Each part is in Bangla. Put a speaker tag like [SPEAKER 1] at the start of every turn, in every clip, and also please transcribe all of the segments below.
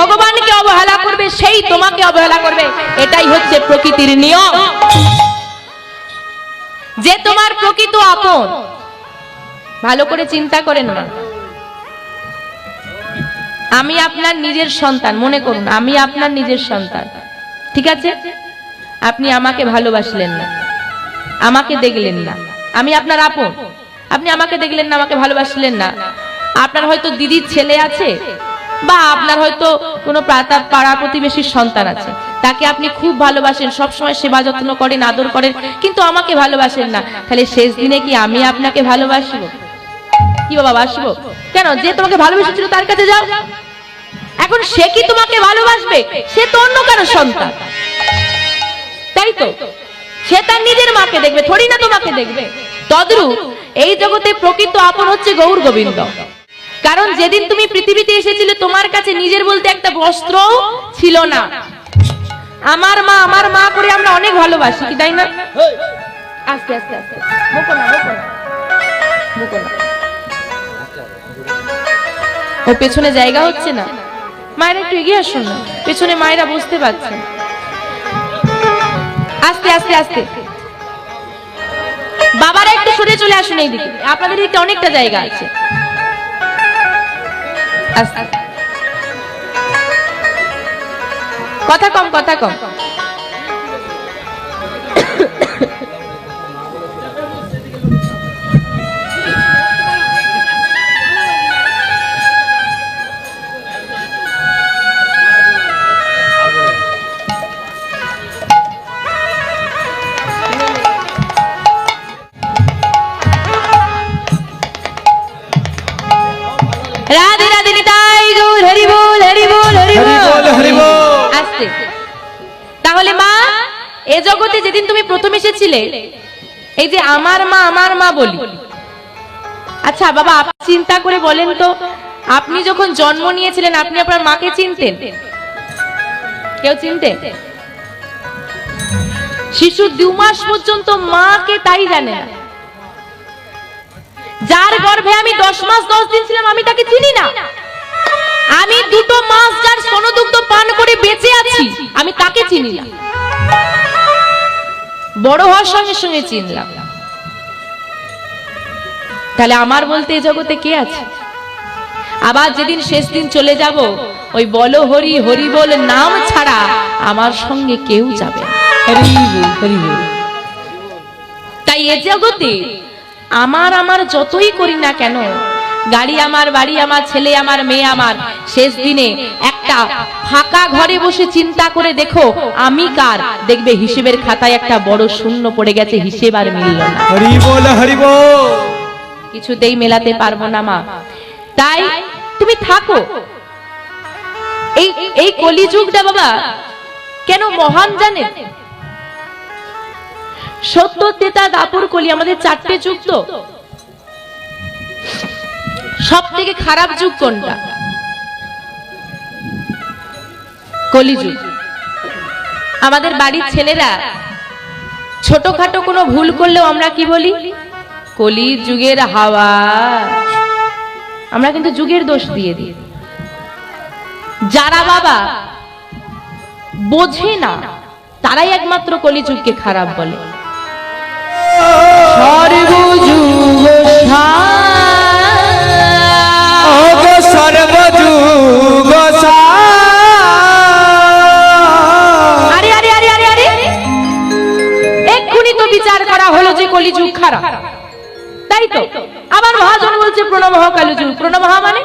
[SPEAKER 1] ভগবানকে অবহেলা করবে সেই তোমাকে অবহেলা করবে এটাই হচ্ছে প্রকৃতির নিয়ম যে তোমার প্রকৃত আপন ভালো করে চিন্তা করেন না আমি আপনার নিজের সন্তান মনে করুন আমি আপনার নিজের সন্তান ঠিক আছে আপনি আমাকে ভালোবাসলেন না আমাকে দেখলেন না আমি আপনার আপন আপনি আমাকে দেখলেন না আমাকে ভালোবাসলেন না আপনার হয়তো দিদির ছেলে আছে বা আপনার হয়তো কোনো পাড়া প্রতিবেশীর সন্তান আছে তাকে আপনি খুব ভালোবাসেন সবসময় সেবা যত্ন করেন আদর করেন কিন্তু আমাকে ভালোবাসেন না তাহলে শেষ দিনে কি আমি আপনাকে ভালোবাসব কি বাবা বাসবো কেন যে তোমাকে ভালোবেসেছিল তার কাছে যাও এখন সে কি তোমাকে ভালোবাসবে সে তো অন্য কারো সন্তান তাই তো সে তার নিজের মাকে দেখবে থরি না তোমাকে দেখবে তদ্রু এই জগতে প্রকৃত আপন হচ্ছে গৌর গোবিন্দ কারণ যেদিন তুমি পৃথিবীতে এসেছিলে তোমার কাছে নিজের বলতে একটা বস্ত্র ছিল না আমার মা আমার মা করে আমরা অনেক ভালোবাসি তাই না ও পেছনে জায়গা হচ্ছে না মায়ের একটু এগিয়ে আসো না পেছনে মায়েরা বুঝতে পারছেন আস্তে আস্তে আস্তে বাবারা একটু সরে চলে আসুন এইদিকে আপনাদের এটা অনেকটা জায়গা আছে কথা কম কথা কম তাহলে মা এ জগতে যেদিন তুমি প্রথম এসেছিলে এই যে আমার মা আমার মা বলি আচ্ছা বাবা আপনি চিন্তা করে বলেন তো আপনি যখন জন্ম নিয়েছিলেন আপনি আপনার মাকে চিনতেন কেউ চিনতেন শিশু দু মাস পর্যন্ত মাকে তাই জানে না যার গর্ভে আমি দশ মাস দশ দিন ছিলাম আমি তাকে চিনি না আমি দুটো মাস যার সনদুগ্ধ পান করে বেঁচে আছি আমি তাকে চিনি না বড় হওয়ার সঙ্গে সঙ্গে চিনলাম তাহলে আমার বলতে এই জগতে কে আছে আবার যেদিন শেষ দিন চলে যাব ওই বল হরি হরি বল নাম ছাড়া আমার সঙ্গে কেউ যাবে তাই এ জগতে আমার আমার যতই করি না কেন গাড়ি আমার বাড়ি আমার ছেলে আমার মেয়ে আমার শেষ দিনে একটা ফাঁকা ঘরে বসে চিন্তা করে দেখো আমি কার দেখবে হিসেবের খাতায় একটা বড় শূন্য পড়ে গেছে হিসেব আর মিলল না কিছুতেই মেলাতে পারবো না মা তাই তুমি থাকো এই এই কলিযুগটা বাবা কেন মহান জানে সত্য তেতা দাপুর কলি আমাদের চারটে যুগ তো সব থেকে খারাপ যুগ কোনটা কলিযুগ আমাদের বাড়ির ছেলেরা ছোটখাটো কোনো ভুল করলেও আমরা কি বলি কলি যুগের হাওয়া আমরা কিন্তু যুগের দোষ দিয়ে দিই যারা বাবা বোঝে না তারাই একমাত্র কলিযুগকে খারাপ বলে
[SPEAKER 2] সর্বযুগ সা সর্বযুগ
[SPEAKER 1] আরে আরে আরে আরে আরে এক্ষুনি তো বিচার করা হলো মানে?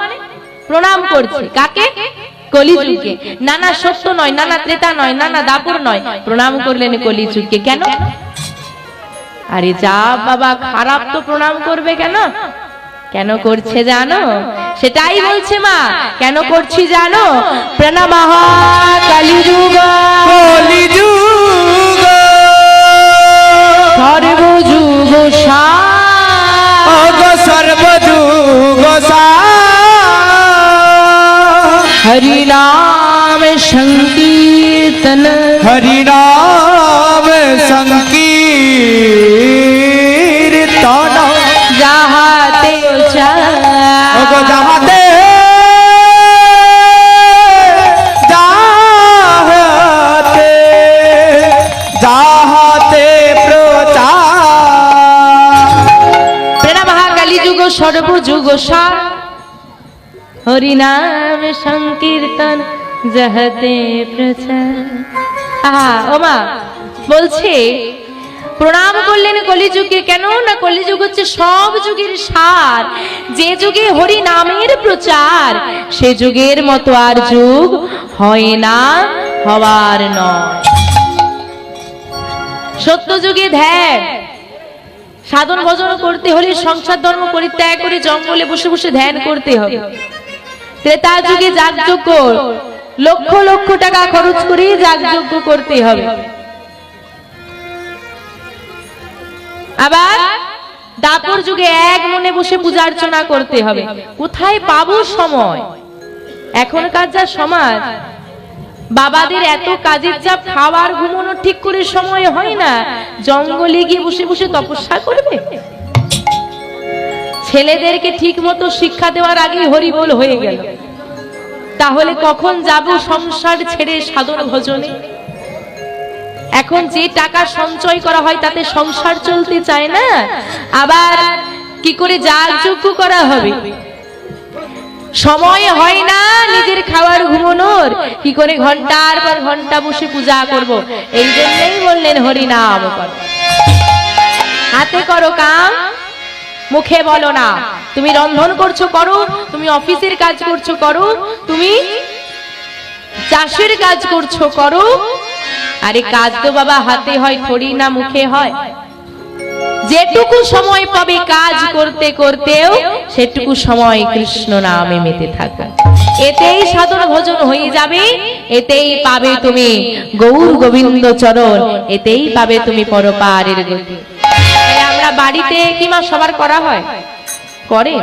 [SPEAKER 1] নয় নানা ত্রেতা নয় নয় প্রণাম করলেন কলিযুগকে কেন আরে যা বাবা খারাপ তো প্রণাম করবে কেন কেন করছে জানো সেটাই বলছে মা কেন করছি জানো প্রণামহ কালিযুগ
[SPEAKER 2] কলিযুগ
[SPEAKER 1] সর্বযুগ
[SPEAKER 2] সর্বযুগ
[SPEAKER 1] হরি নাম শঙ্কি গোসা হরিনাম সংকীর্তন যাহাতে প্রচার আহা ওমা বলছে প্রণাম করলেন কলিযুগে কেন না কলিযুগ হচ্ছে সব যুগের সার যে যুগে হরি নামের প্রচার সে যুগের মতো আর যুগ হয় না হওয়ার নয় সত্য যুগে ধ্যান সাধন ভজন করতে হলে সংসার ধর্ম পরিত্যাগ করে জঙ্গলে বসে বসে ধ্যান করতে হবে ত্রেতা যুগে যাগযজ্ঞ লক্ষ লক্ষ টাকা খরচ করে যাগযজ্ঞ করতে হবে আবার দাপর যুগে এক মনে বসে পূজা অর্চনা করতে হবে কোথায় পাবো সময় এখনকার যা সমাজ বাবাদের এত কাজের চাপ খাওয়ার ঘুমানোর ঠিক করে সময় হয় না জঙ্গলে গিয়ে বসে বসে তপস্যা করবে ছেলেদেরকে ঠিক মতো শিক্ষা দেওয়ার আগেই হরিবল হয়ে গেল তাহলে কখন যাব সংসার ছেড়ে সাধন ভজনে এখন যে টাকা সঞ্চয় করা হয় তাতে সংসার চলতে চায় না আবার কি করে যা যোগ্য করা হবে সময় হয় না নিজের খাবার ঘুমনোর কি করে ঘন্টার পর ঘন্টা বসে পূজা করব। এই জন্যই বললেন হরিনাম হাতে করো কাম মুখে বলো না তুমি রন্ধন করছো করো তুমি অফিসের কাজ করছো করো তুমি চাষের কাজ করছো করো আরে কাজ তো বাবা হাতে হয় থরি না মুখে হয় যেটুকু সময় পাবে কাজ করতে করতেও সেটুকু সময় কৃষ্ণ নামে মেতে থাকো এতেই সাধন ভোজন হয়ে যাবে এতেই পাবে তুমি গৌর গোবিন্দ চরণ এতেই পাবে তুমি পরপারের গতি আমরা বাড়িতে কি মা সবার করা হয় করে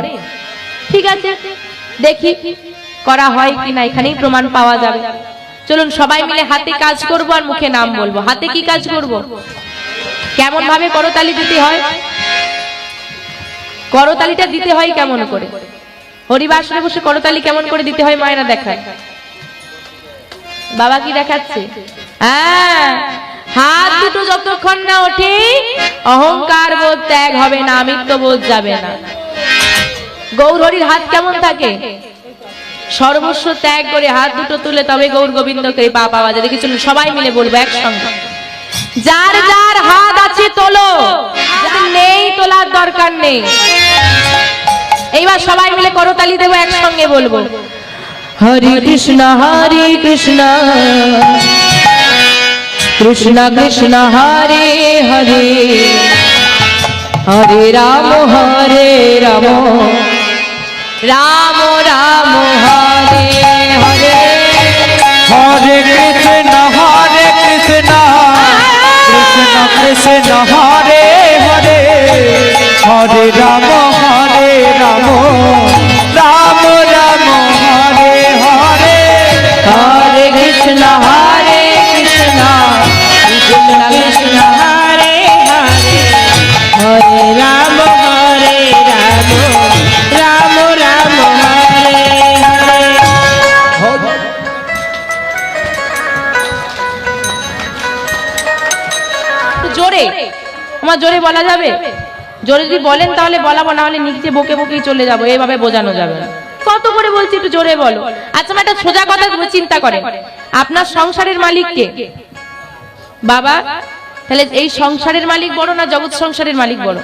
[SPEAKER 1] ঠিক আছে দেখি করা হয় কি না এখানেই প্রমাণ পাওয়া যাবে চলুন সবাই মিলে হাতে কাজ করব আর মুখে নাম বলবো হাতে কি কাজ করবো কেমন ভাবে করতালি দিতে হয় করতালিটা দিতে হয় কেমন করে হরিবাসনে বসে করতালি কেমন করে দিতে হয় মায়েরা দেখায় বাবা কি দেখাচ্ছে হ্যাঁ হাত দুটো যতক্ষণ না ওঠে অহংকার বোধ ত্যাগ হবে না আমিত্ব বোধ যাবে না গৌরহরির হাত কেমন থাকে সর্বস্ব ত্যাগ করে হাত দুটো তুলে তবে গৌর গোবিন্দকে পা পাওয়া যায় দেখেছিল সবাই মিলে বলবো একসঙ্গে যার যার হাত আছে তোলো নেই তোলার দরকার নেই এইবার সবাই মিলে করতালি দেব একসঙ্গে বলবো
[SPEAKER 2] হরে কৃষ্ণ হরে কৃষ্ণ কৃষ্ণ কৃষ্ণ হরে হরে হরে রাম হরে রাম রাম রাম হরে রাম রাম রাম হরে হরে হরে কৃষ্ণ হরে কৃষ্ণ কৃষ্ণ হরে হরে হরে রাম হরে রাম রাম রাম হরে
[SPEAKER 1] আমার জোরে বলা যাবে জোরে যদি বলেন তাহলে বলাবো না হলে নিজে বকে বকেই চলে যাবো এইভাবে বোঝানো যাবে না কত করে বলছি একটু জোরে বলো আচ্ছা একটা সোজা কথা চিন্তা করে আপনার সংসারের মালিক কে বাবা তাহলে এই সংসারের মালিক বড় না জগৎ সংসারের মালিক বড়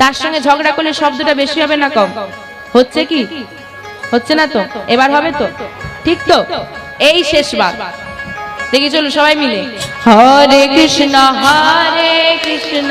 [SPEAKER 1] তার সঙ্গে ঝগড়া করলে শব্দটা বেশি হবে না কম হচ্ছে কি হচ্ছে না তো এবার হবে তো ঠিক তো এই শেষবার দেখি চলো সবাই মিলে
[SPEAKER 2] হরে কৃষ্ণ হরে কৃষ্ণ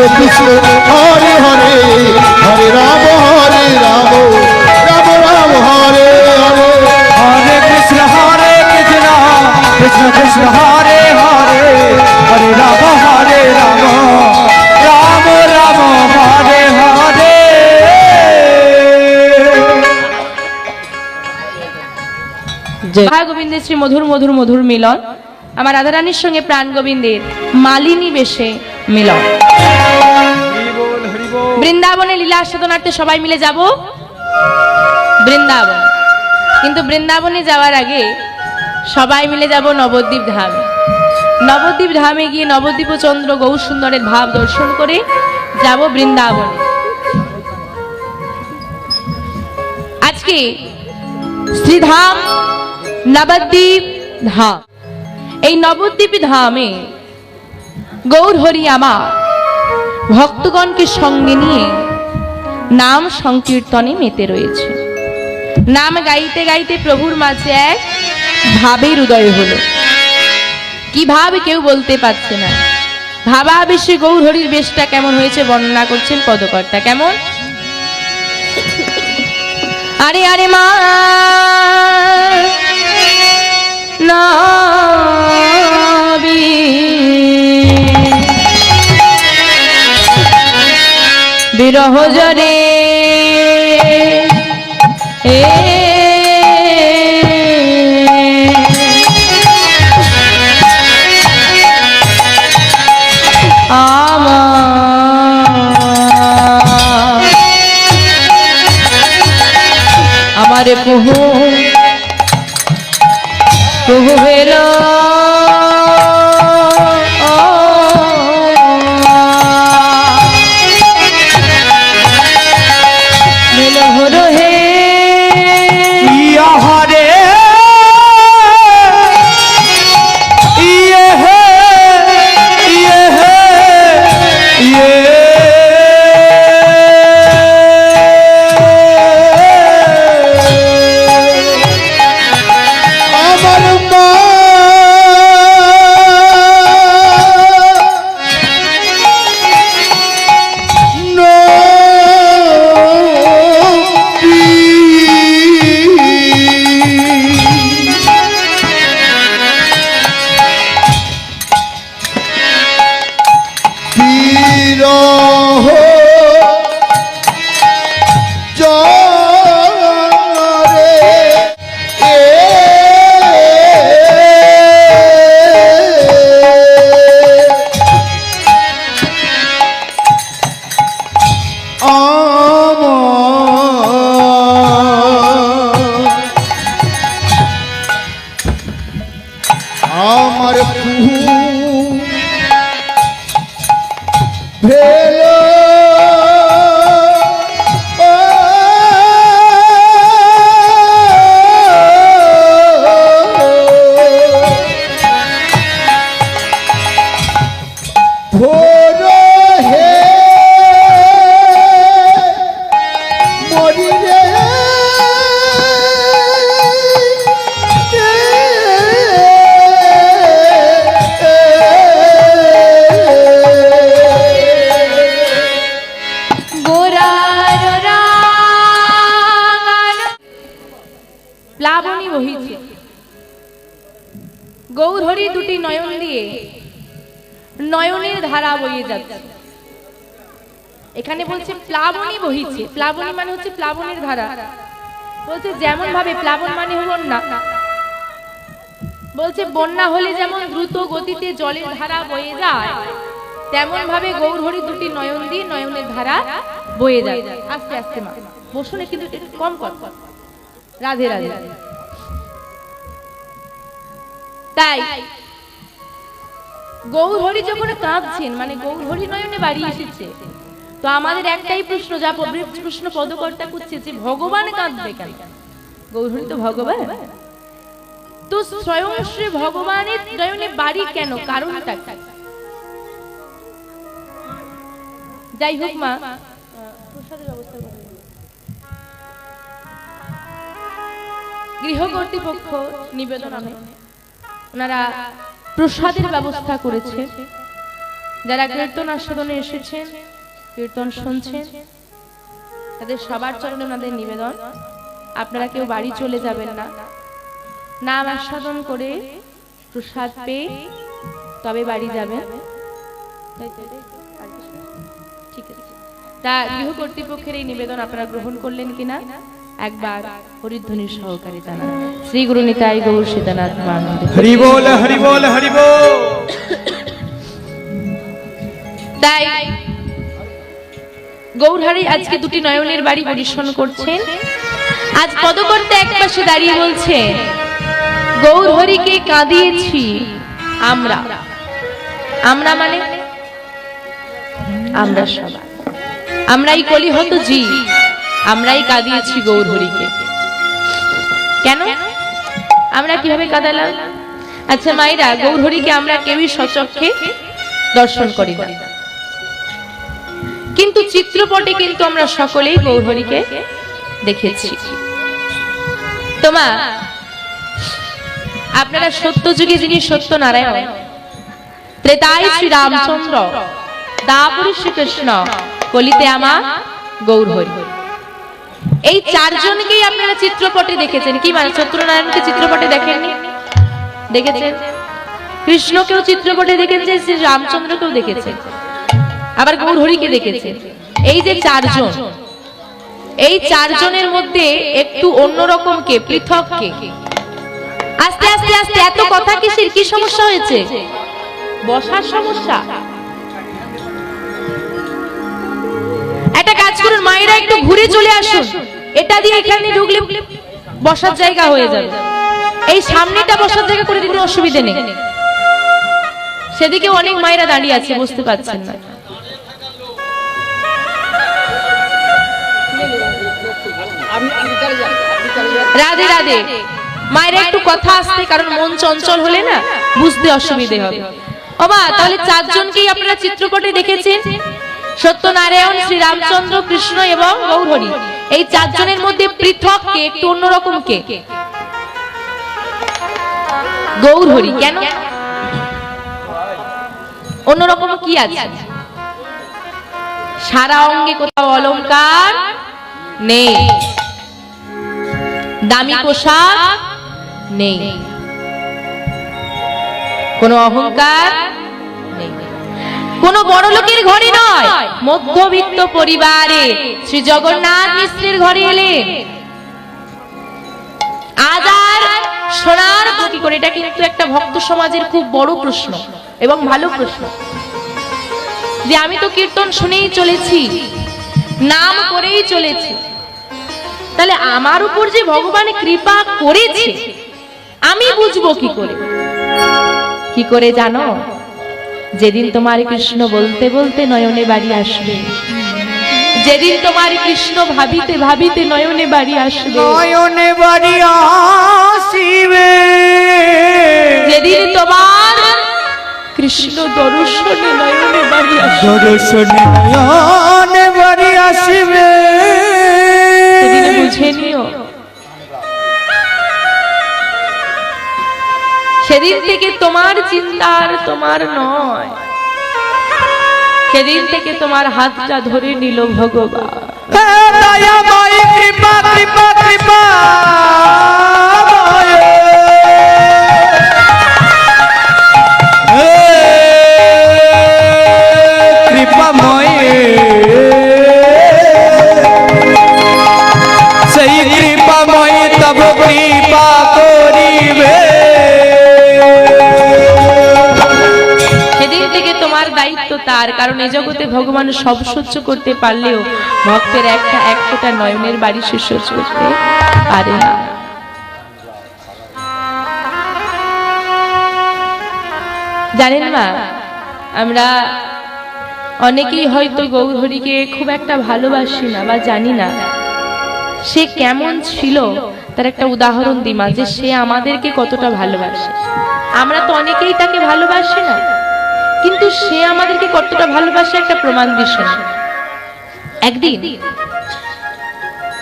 [SPEAKER 2] কৃষ্ণ কৃষ্ণ হরে হরে হরে রাম হরে রাম রাম রাম হরে হরে হরে কৃষ্ণ হরে কৃষ্ণ কৃষ্ণ কৃষ্ণ হরে হরে হরে রাম হরে রাম রাম রাম হরে হরে
[SPEAKER 1] রাধা শ্রী মধুর মধুর মধুর মিলন আমার রাধারানীর সঙ্গে প্রাণ গোবিন্দের মালিনী বেশে মিলন বৃন্দাবনে লীলা আস্বাদনার্থে সবাই মিলে যাব বৃন্দাবন কিন্তু বৃন্দাবনে যাওয়ার আগে সবাই মিলে যাব নবদ্বীপ ধাম নবদ্বীপ ধামে গিয়ে নবদ্বীপ চন্দ্র গৌর সুন্দরের ভাব দর্শন করে যাব বৃন্দাবনে আজকে শ্রীধাম নবদ্বীপ ধাম এই নবদ্বীপ ধামে গৌর হরি আমার ভক্তগণকে সঙ্গে নিয়ে নাম সংকীর্তনে মেতে রয়েছে নাম গাইতে গাইতে প্রভুর মাঝে এক ভাবের উদয় হলো কি ভাব কেউ বলতে পারছে না ভাবা ভাবাবেশে গৌরহরির বেশটা কেমন হয়েছে বর্ণনা করছেন পদকর্তা কেমন আরে আরে মা বিরহ এ আমার আমার বহিছে প্লাবনী মানে হচ্ছে প্লাবনের ধারা বলছে যেমন ভাবে প্লাবন মানে হল না বলছে বন্যা হলে যেমন দ্রুত গতিতে জলের ধারা বয়ে যায় তেমন ভাবে গৌরহরি দুটি নয়ন দিয়ে নয়নের ধারা বয়ে যায় আস্তে আস্তে মা বসুনে কিন্তু একটু কম কর রাধে রাধে তাই গৌরহরি যখন কাঁদছেন মানে গৌরহরি নয়নে বাড়ি এসেছে তো আমাদের একটাই প্রশ্ন যা প্রশ্ন পদকর্তা করছে যে ভগবান কাঁদবে কেন গৌরী তো ভগবান তো স্বয়ং শ্রী ভগবানের নয়নে বাড়ি কেন কারণটা যাই হোক মা গৃহ কর্তৃপক্ষ নিবেদনে ওনারা প্রসাদের ব্যবস্থা করেছে যারা কীর্তন আস্বাদনে এসেছেন কীর্তন শুনছেন তাদের সবার চরণে ওনাদের নিবেদন আপনারা কেউ বাড়ি চলে যাবেন না নাম আস্বাদন করে প্রসাদ পেয়ে তবে বাড়ি যাবেন তা গৃহ কর্তৃপক্ষের এই নিবেদন আপনারা গ্রহণ করলেন কিনা একবার হরিধ্বনি সহকারী জানান শ্রী গুরু নিতাই গৌর সীতানাথ মানন্দ
[SPEAKER 2] হরি বল হরি বল হরি বল
[SPEAKER 1] তাই গৌরহারি আজকে দুটি নয়নের বাড়ি পরিশ্রম করছেন আজ পদকর্তা এক পাশে দাঁড়িয়ে বলছে গৌরহরিকে কাঁদিয়েছি আমরা আমরা মানে আমরা সবাই আমরাই কলিহত জি আমরাই কাঁদিয়েছি গৌরহরিকে কেন আমরা কিভাবে কাঁদালাম আচ্ছা মাইরা গৌরহরিকে আমরা কেউই সচক্ষে দর্শন করি না কিন্তু চিত্রপটে কিন্তু আমরা সকলেই গৌহরীকে দেখেছি তোমা আপনারা সত্য যুগে যিনি সত্য নারায়ণ ত্রেতাই শ্রী রামচন্দ্র দাপুরী শ্রীকৃষ্ণ কলিতে আমা গৌরহরি এই চারজনকেই আপনারা চিত্রপটে দেখেছেন কি মানে সত্যনারায়ণকে চিত্রপটে দেখেননি দেখেছেন কৃষ্ণকেও চিত্রপটে দেখেছেন শ্রী রামচন্দ্রকেও দেখেছেন আবার গৌরহরিকে দেখেছে এই যে চারজন এই চারজনের মধ্যে একটু অন্যরকম কে পৃথক কে আস্তে আস্তে আস্তে এত কথা কি কিসের কি সমস্যা হয়েছে বসার সমস্যা এটা কাজ করুন মায়েরা একটু ঘুরে চলে আসুন এটা দিয়ে এখানে ঢুকলে বসার জায়গা হয়ে যাবে এই সামনেটা বসার জায়গা করে দিতে অসুবিধে নেই সেদিকে অনেক মায়েরা দাঁড়িয়ে আছে বুঝতে পারছেন না রাধে রাধে মায়ের একটু কথা আসতে কারণ মন চঞ্চল হলে না বুঝতে অসুবিধে হবে ও তাহলে চারজনকেই আপনারা চিত্রকটে দেখেছেন সত্যনারায়ণ শ্রী রামচন্দ্র কৃষ্ণ এবং গৌরহরি এই চারজনের মধ্যে পৃথক কে একটু অন্যরকম কে গৌরহরি কেন অন্যরকম কি আছে সারা অঙ্গে কোথাও অলংকার নেই দামি পোশাক নেই কোনো অহংকার কোনো বড় লোকের ঘরে নয় মধ্যবিত্ত পরিবারে শ্রী জগন্নাথ মিশ্রের ঘরে এলেন আজ আর সোনার কি করে এটা কিন্তু একটা ভক্ত সমাজের খুব বড় প্রশ্ন এবং ভালো প্রশ্ন যে আমি তো কীর্তন শুনেই চলেছি নাম করেই চলেছি তাহলে আমার উপর যে ভগবান কৃপা করেছে আমি বুঝবো কি করে কি করে জানো যেদিন তোমার কৃষ্ণ বলতে বলতে নয়নে বাড়ি আসবে যেদিন তোমার কৃষ্ণ ভাবিতে ভাবিতে নয়নে বাড়ি আসবে
[SPEAKER 2] নয়নে বাড়ি আসিবে
[SPEAKER 1] যেদিন তোমার সেদিন থেকে তোমার চিন্তার তোমার নয় সেদিন থেকে তোমার হাতটা ধরে নিল ভগবান
[SPEAKER 2] কৃপা কৃপা কৃপা
[SPEAKER 1] তার কারণ এ জগতে ভগবান সব সহ্য করতে পারলেও ভক্তের একটা এক ফোটা নয়নের বাড়ি সে সহ্য করতে পারে না জানেন মা আমরা অনেকেই হয়তো গৌধরীকে খুব একটা ভালোবাসি না বা জানি না সে কেমন ছিল তার একটা উদাহরণ দিমা যে সে আমাদেরকে কতটা ভালোবাসে আমরা তো অনেকেই তাকে ভালোবাসি না কিন্তু সে আমাদেরকে কতটা ভালোবাসে একটা প্রমাণ দিচ্ছে একদিন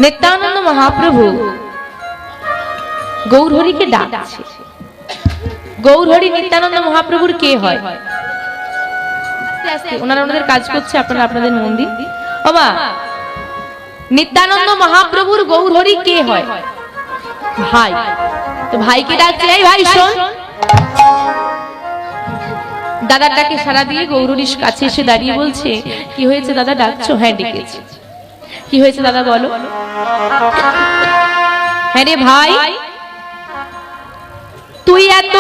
[SPEAKER 1] নিত্যানন্দ মহাপ্রভু গৌরহরিকে ডাকছে গৌরহরি নিত্যানন্দ মহাপ্রভুর কে হয় ওনারা ওনাদের কাজ করছে আপনারা আপনাদের মন্দির বাবা নিত্যানন্দ মহাপ্রভুর গৌরহরি কে হয় ভাই তো ভাইকে ডাকছে এই ভাই শোন দাদার ডাকে সারা দিয়ে গৌরীর কাছে এসে দাঁড়িয়ে বলছে কি হয়েছে দাদা ডাকছো হ্যাঁ ডেকেছে কি হয়েছে দাদা বলো হ্যাঁ রে ভাই তুই এত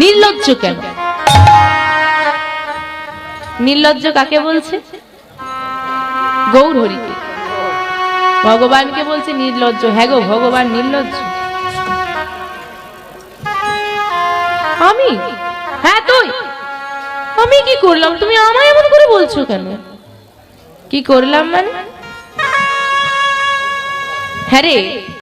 [SPEAKER 1] নির্লজ্জ কেন নির্লজ্জ কাকে বলছে গৌরহরিকে ভগবানকে বলছে নির্লজ্জ হ্যাঁ গো ভগবান নির্লজ্জ আমি হ্যাঁ তুই আমি কি করলাম তুমি আমায় এমন করে বলছো কেন কি করলাম মানে হ্যাঁ রে